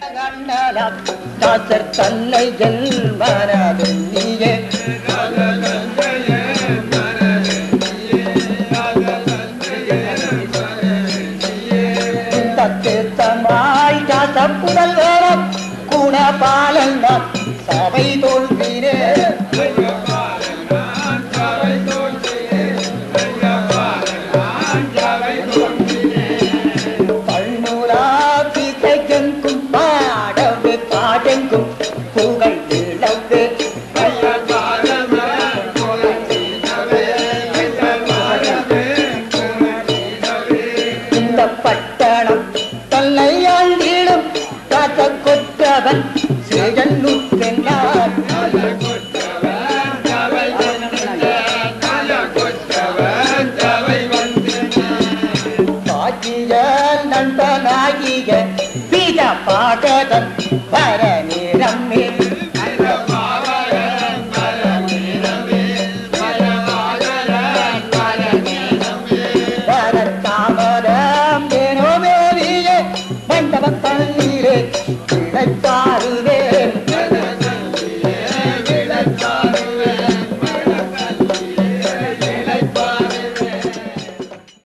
கண்ணலாம் தாசர் தன்னைகள் மரபெண்ணியே தத்து தமாய் தாச புதல் வேறம் குணபாலன் சபை தோல்வீரே பாடெங்கும் புகழ் இழந்து இந்த பட்டணம் தன்னை ஆண்டிடும் காத்த கொற்றவன் நண்பனாகிய தண்ணீரே கிடைத்தாருதே